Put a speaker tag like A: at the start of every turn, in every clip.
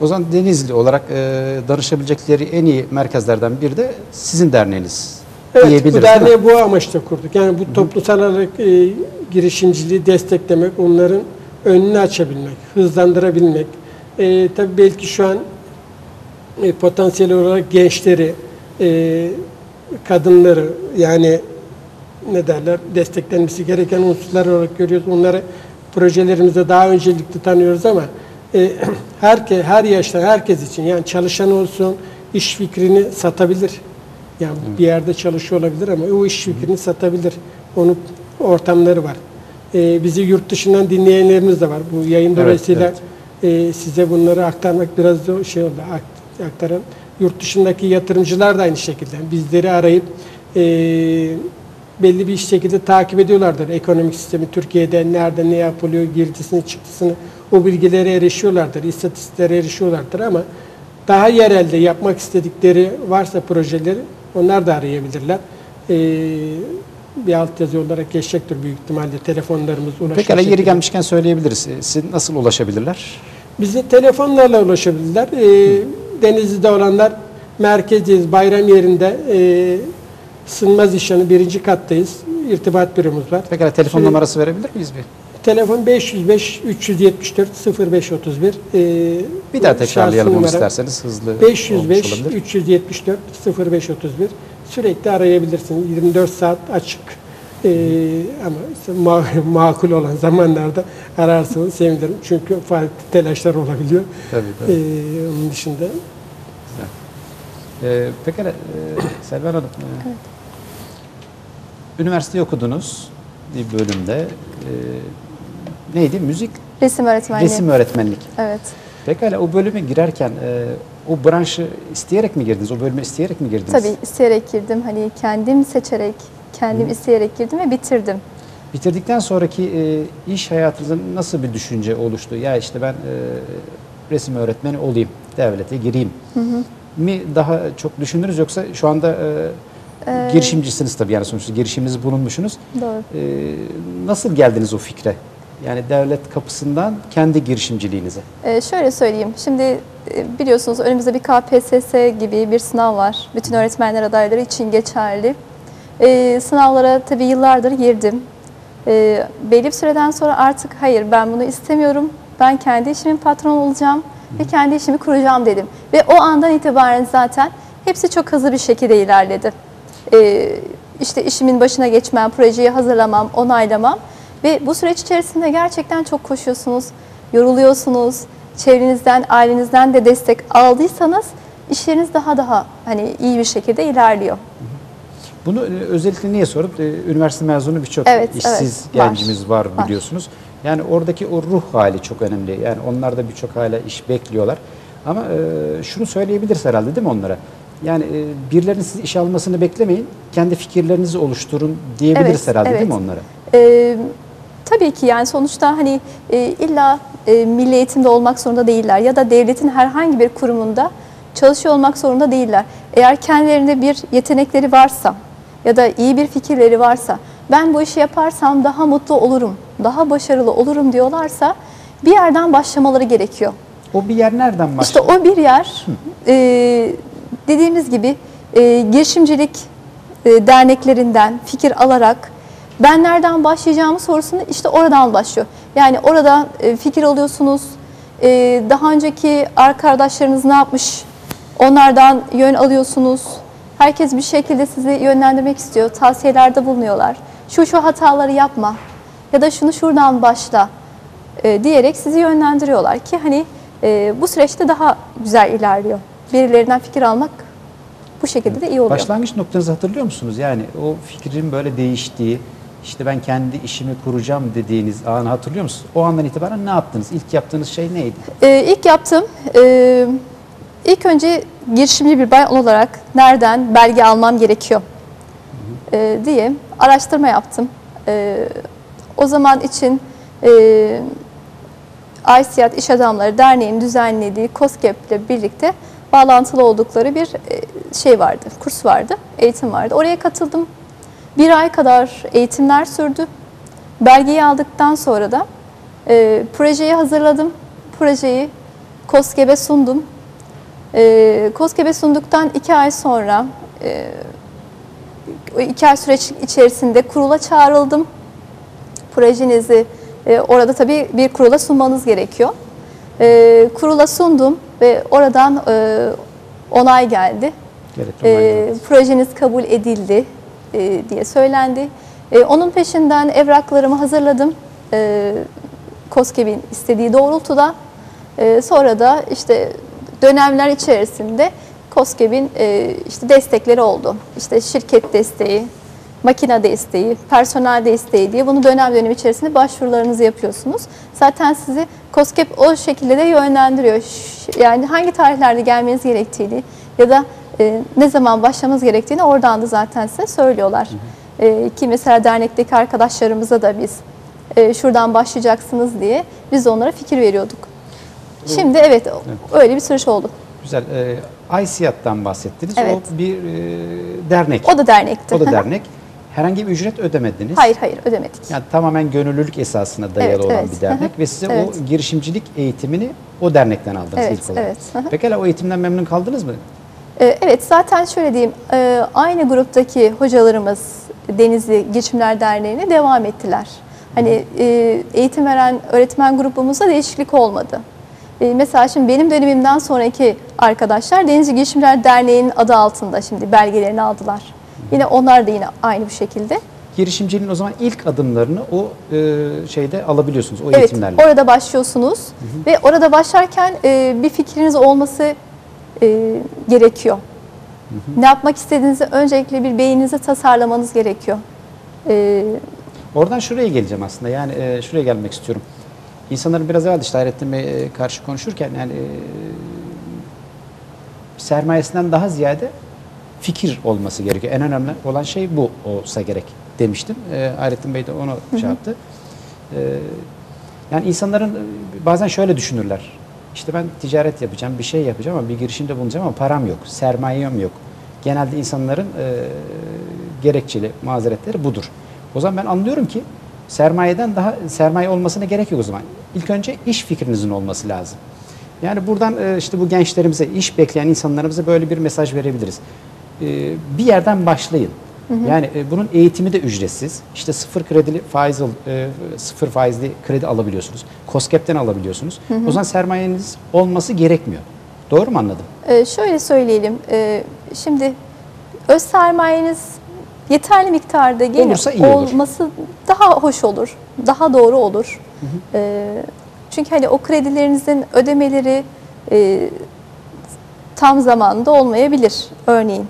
A: O zaman Denizli olarak e, danışabilecekleri en iyi merkezlerden biri de sizin derneğiniz
B: Evet, bu derneği bu amaçla kurduk. Yani bu toplumsal olarak e, girişimciliği desteklemek, onların önünü açabilmek, hızlandırabilmek. E, tabii belki şu an e, potansiyel olarak gençleri, e, kadınları yani ne derler desteklenmesi gereken unsurlar olarak görüyoruz. Onları projelerimizde daha öncelikli tanıyoruz ama e, herke, her yaşta herkes için yani çalışan olsun iş fikrini satabilir. Yani bir yerde çalışıyor olabilir ama o iş fikrini satabilir. Onun ortamları var. E, bizi yurt dışından dinleyenlerimiz de var. Bu yayın
A: Evet,
B: dolayısıyla
A: evet.
B: e, size bunları aktarmak biraz da şey oldu. ak- Aktaran. Yurt dışındaki yatırımcılar da aynı şekilde bizleri arayıp e, belli bir şekilde takip ediyorlardır. Ekonomik sistemi Türkiye'de nerede ne yapılıyor, girdisini çıktısını o bilgilere erişiyorlardır, istatistiklere erişiyorlardır ama daha yerelde yapmak istedikleri varsa projeleri onlar da arayabilirler. E, bir altyazı olarak geçecektir büyük ihtimalle telefonlarımız ulaşacak.
A: Pekala yeri gelmişken söyleyebiliriz. E, Siz nasıl ulaşabilirler?
B: Bize telefonlarla ulaşabilirler. Ee, Denizli'de olanlar merkezdeyiz, bayram yerinde. E, Sınmaz İşhanı birinci kattayız. İrtibat büromuz var.
A: Pekala telefon
B: Sürekli-
A: numarası verebilir miyiz bir?
B: Telefon 505 374 0531. Ee,
A: Bir daha tekrarlayalım onu isterseniz hızlı
B: 505
A: olmuş olabilir.
B: 374 0531 sürekli arayabilirsiniz. 24 saat açık. Ee, ama işte ma- makul olan zamanlarda ararsanız sevinirim. Çünkü farklı telaşlar olabiliyor.
A: Tabii, tabii.
B: Ee, onun dışında
A: Ee, pekala e, Selvan Hanım. e, Üniversiteyi okudunuz bir bölümde. E, neydi? Müzik,
C: Resim öğretmenliği.
A: resim öğretmenlik.
C: Evet.
A: Pekala o bölüme girerken e, o branşı isteyerek mi girdiniz? O bölüme isteyerek mi girdiniz?
C: Tabii isteyerek girdim. Hani kendim seçerek, kendim isteyerek girdim ve bitirdim.
A: Bitirdikten sonraki e, iş hayatınızda nasıl bir düşünce oluştu? Ya işte ben e, resim öğretmeni olayım, devlete gireyim. Mi daha çok düşündünüz yoksa şu anda e, girişimcisiniz tabii yani sonuçta girişiminizi bulunmuşsunuz.
C: Doğru.
A: E, nasıl geldiniz o fikre? Yani devlet kapısından kendi girişimciliğinize.
C: Ee, şöyle söyleyeyim. Şimdi e, biliyorsunuz önümüzde bir KPSS gibi bir sınav var. Bütün öğretmenler adayları için geçerli. Ee, sınavlara tabii yıllardır girdim. Ee, belli bir süreden sonra artık hayır ben bunu istemiyorum. Ben kendi işimin patronu olacağım ve kendi işimi kuracağım dedim. Ve o andan itibaren zaten hepsi çok hızlı bir şekilde ilerledi. Ee, işte işimin başına geçmem, projeyi hazırlamam, onaylamam ve bu süreç içerisinde gerçekten çok koşuyorsunuz, yoruluyorsunuz. Çevrenizden, ailenizden de destek aldıysanız işleriniz daha daha hani iyi bir şekilde ilerliyor.
A: Bunu e, özellikle niye sorup e, üniversite mezunu birçok
C: Evet,
A: işsiz
C: evet, var.
A: gencimiz var,
C: Var.
A: biliyorsunuz. Yani oradaki o ruh hali çok önemli. Yani onlar da birçok hala iş bekliyorlar. Ama e, şunu söyleyebiliriz herhalde değil mi onlara? Yani e, birilerinin sizi işe almasını beklemeyin. Kendi fikirlerinizi oluşturun diyebiliriz
C: Evet,
A: herhalde
C: evet.
A: değil mi onlara?
C: Ee, tabii ki yani sonuçta hani e, illa e, milli eğitimde olmak zorunda değiller ya da devletin herhangi bir kurumunda çalışıyor olmak zorunda değiller. Eğer kendilerinde bir yetenekleri varsa ya da iyi bir fikirleri varsa ben bu işi yaparsam daha mutlu olurum, daha başarılı olurum diyorlarsa bir yerden başlamaları gerekiyor.
A: O bir yer nereden
C: İşte
A: başlıyor?
C: o bir yer e, dediğimiz gibi e, girişimcilik e, derneklerinden fikir alarak ben nereden başlayacağımı sorusunu işte oradan başlıyor. Yani orada e, fikir alıyorsunuz. E, daha önceki arkadaşlarınız ne yapmış? Onlardan yön alıyorsunuz. Herkes bir şekilde sizi yönlendirmek istiyor. Tavsiyelerde bulunuyorlar. Şu şu hataları yapma ya da şunu şuradan başla e, diyerek sizi yönlendiriyorlar ki hani bu süreçte daha güzel ilerliyor. Birilerinden fikir almak bu şekilde de iyi oluyor.
A: Başlangıç noktanızı hatırlıyor musunuz? Yani o fikrin böyle değiştiği, işte ben kendi işimi kuracağım dediğiniz anı hatırlıyor musunuz? O andan itibaren ne yaptınız? İlk yaptığınız şey neydi?
C: Ee, ilk yaptığım, e, ilk önce girişimci bir bayan olarak nereden belge almam gerekiyor e, diye araştırma yaptım. E, o zaman için e, ICAT İş Adamları Derneği'nin düzenlediği COSGAP ile birlikte bağlantılı oldukları bir e, şey vardı, kurs vardı, eğitim vardı. Oraya katıldım. Bir ay kadar eğitimler sürdü. Belgeyi aldıktan sonra da e, projeyi hazırladım. Projeyi KOSGEB'e sundum. E, KOSGEB'e sunduktan iki ay sonra e, iki ay süreç içerisinde kurula çağrıldım. Projenizi e, orada tabii bir kurula sunmanız gerekiyor. E, kurula sundum ve oradan e, onay geldi.
A: Gerekli
C: E,
A: onaylar.
C: projeniz kabul edildi e, diye söylendi. E, onun peşinden evraklarımı hazırladım. E, KOSGEB'in istediği doğrultuda. E, sonra da işte dönemler içerisinde KOSGEB'in e, işte destekleri oldu. İşte şirket desteği, makine desteği, personel desteği diye bunu dönem dönem içerisinde başvurularınızı yapıyorsunuz. Zaten sizi KOSGEB o şekilde de yönlendiriyor. Yani hangi tarihlerde gelmeniz gerektiğini ya da e, ne zaman başlamanız gerektiğini oradan da zaten size söylüyorlar. E, ki mesela dernekteki arkadaşlarımıza da biz e, şuradan başlayacaksınız diye biz onlara fikir veriyorduk. Şimdi evet, öyle bir süreç oldu.
A: Güzel. E, Aysiyat'tan bahsettiniz.
C: Evet.
A: O bir e, dernek.
C: O da dernekti.
A: O da dernek. Herhangi bir ücret ödemediniz.
C: hayır hayır ödemedik.
A: Yani tamamen gönüllülük esasına dayalı
C: Evet,
A: olan
C: evet.
A: bir dernek ve size
C: Evet.
A: o girişimcilik eğitimini o dernekten aldınız
C: Evet,
A: ilk olarak.
C: evet.
A: Pekala o eğitimden memnun kaldınız mı?
C: Ee, Evet zaten şöyle diyeyim e, aynı gruptaki hocalarımız Denizli Girişimler Derneği'ne devam ettiler. Hani e, eğitim veren öğretmen grubumuzda değişiklik olmadı. E, Mesela şimdi benim dönemimden sonraki arkadaşlar Denizli Girişimler Derneği'nin adı altında şimdi belgelerini aldılar. Yine onlar da yine aynı bu şekilde.
A: Girişimciliğin o zaman ilk adımlarını o şeyde alabiliyorsunuz, o
C: Evet,
A: eğitimlerle.
C: orada başlıyorsunuz ve orada başlarken bir fikriniz olması e, gerekiyor. Ne yapmak istediğinizi öncelikle bir beyninize tasarlamanız gerekiyor. E,
A: Oradan şuraya geleceğim aslında. Yani e, şuraya gelmek istiyorum. İnsanların biraz evvel işte Hayrettin e, karşı konuşurken yani e, sermayesinden daha ziyade fikir olması gerekiyor. En önemli olan şey bu olsa gerek demiştim. E, Hayrettin Bey de onu şey yaptı. E, yani insanların bazen şöyle düşünürler. İşte ben ticaret yapacağım, bir şey yapacağım ama bir girişimde bulunacağım ama param yok, sermayem yok. Genelde insanların e, gerekçeli mazeretleri budur. O zaman ben anlıyorum ki sermayeden daha sermaye olmasına gerek yok o zaman. İlk önce iş fikrinizin olması lazım. Yani buradan e, işte bu gençlerimize, iş bekleyen insanlarımıza böyle bir mesaj verebiliriz. E, Bir yerden başlayın. Yani e, bunun eğitimi de ücretsiz. İşte sıfır kredili faiz e, sıfır faizli kredi alabiliyorsunuz. KOSGEB'ten alabiliyorsunuz. O zaman sermayeniz olması gerekmiyor. Doğru mu anladım?
C: e, şöyle söyleyelim, e, şimdi öz sermayeniz yeterli miktarda gene
A: Olursa iyi olur.
C: olması daha hoş olur, daha doğru olur. E, çünkü hani o kredilerinizin ödemeleri e, tam zamanında olmayabilir örneğin.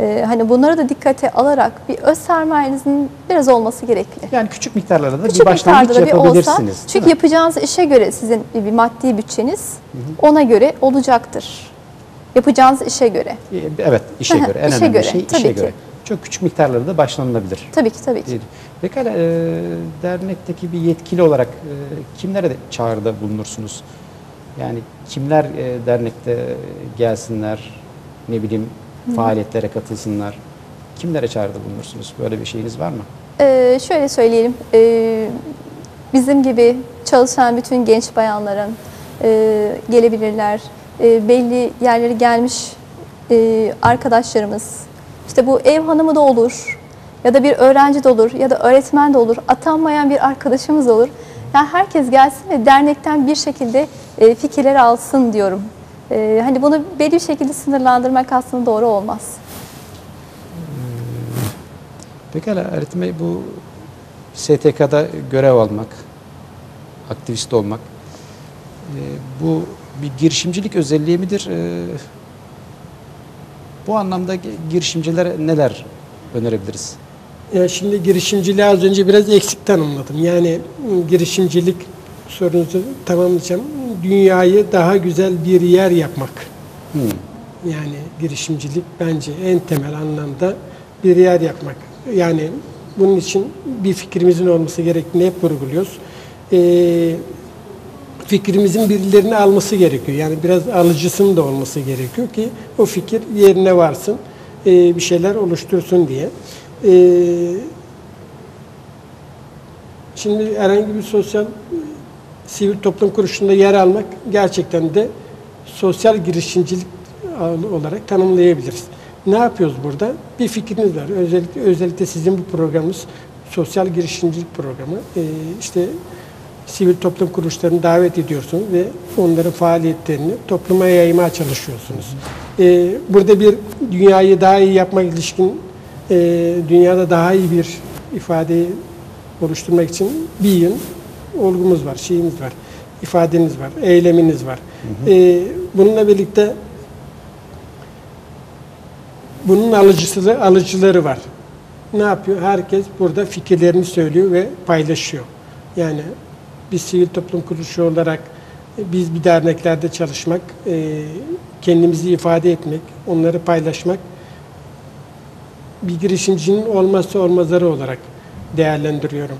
C: E, hani bunları da dikkate alarak bir öz sermayenizin biraz olması gerekli.
A: Yani küçük miktarlarda da bir
C: Küçük
A: başlangıç
C: miktarda da bir olsa,
A: yapabilirsiniz. değil
C: çünkü yapacağınız işe göre sizin bir, bir maddi bütçeniz ona göre olacaktır. Yapacağınız işe göre.
A: E, Evet, işe göre. En
C: işe
A: önemli
C: göre,
A: şey
C: tabii
A: işe
C: ki.
A: göre. Çok küçük miktarlarda da başlanılabilir.
C: Tabii ki tabii ki.
A: Değil. Pekala e, dernekteki bir yetkili olarak e, kimlere de çağrıda bulunursunuz? Yani kimler e, dernekte gelsinler, ne bileyim faaliyetlere katılsınlar? Kimlere çağrıda bulunursunuz? Böyle bir şeyiniz var mı?
C: Ee, şöyle söyleyelim, ee, bizim gibi çalışan bütün genç bayanların ee, gelebilirler. Ee, belli yerlere gelmiş ee, arkadaşlarımız, işte bu ev hanımı da olur, ya da bir öğrenci de olur, ya da öğretmen de olur, atanmayan bir arkadaşımız olur. Yani herkes gelsin ve dernekten bir şekilde fikirler alsın diyorum. Ee, hani bunu belli bir şekilde sınırlandırmak aslında doğru olmaz.
A: Pekala Öğretmen Bey bu STK'da görev almak, aktivist olmak e, bu bir girişimcilik özelliği midir? E, bu anlamda gi- girişimcilere neler önerebiliriz?
B: Ya şimdi girişimciliği az önce biraz eksik tanımladım. Yani ıı, girişimcilik sorunuzu tamamlayacağım. Dünyayı daha güzel bir yer yapmak.
A: Hmm.
B: Yani girişimcilik bence en temel anlamda bir yer yapmak. Yani bunun için bir fikrimizin olması gerektiğini hep vurguluyoruz. Ee, fikrimizin birilerini alması gerekiyor. Yani biraz alıcısının da olması gerekiyor ki o fikir yerine varsın, ee, bir şeyler oluştursun diye. Ee, şimdi herhangi bir sosyal sivil toplum kuruluşunda yer almak gerçekten de sosyal girişimcilik olarak tanımlayabiliriz. Ne yapıyoruz burada? Bir fikriniz var. Özellikle özellikle sizin bu programınız sosyal girişimcilik programı. Ee, işte sivil toplum kuruluşlarını davet ediyorsunuz ve onların faaliyetlerini topluma yaymaya çalışıyorsunuz. Ee, burada bir dünyayı daha iyi yapmak ilişkin e, dünyada daha iyi bir ifadeyi oluşturmak için bir yön olgumuz var, şeyimiz var, ifadeniz var, eyleminiz var. Ee, bununla birlikte bunun alıcısı, alıcıları var. Ne yapıyor? Herkes burada fikirlerini söylüyor ve paylaşıyor. Yani biz sivil toplum kuruluşu olarak e, biz bir derneklerde çalışmak, e, kendimizi ifade etmek, onları paylaşmak bir girişimcinin olmazsa olmazları olarak değerlendiriyorum.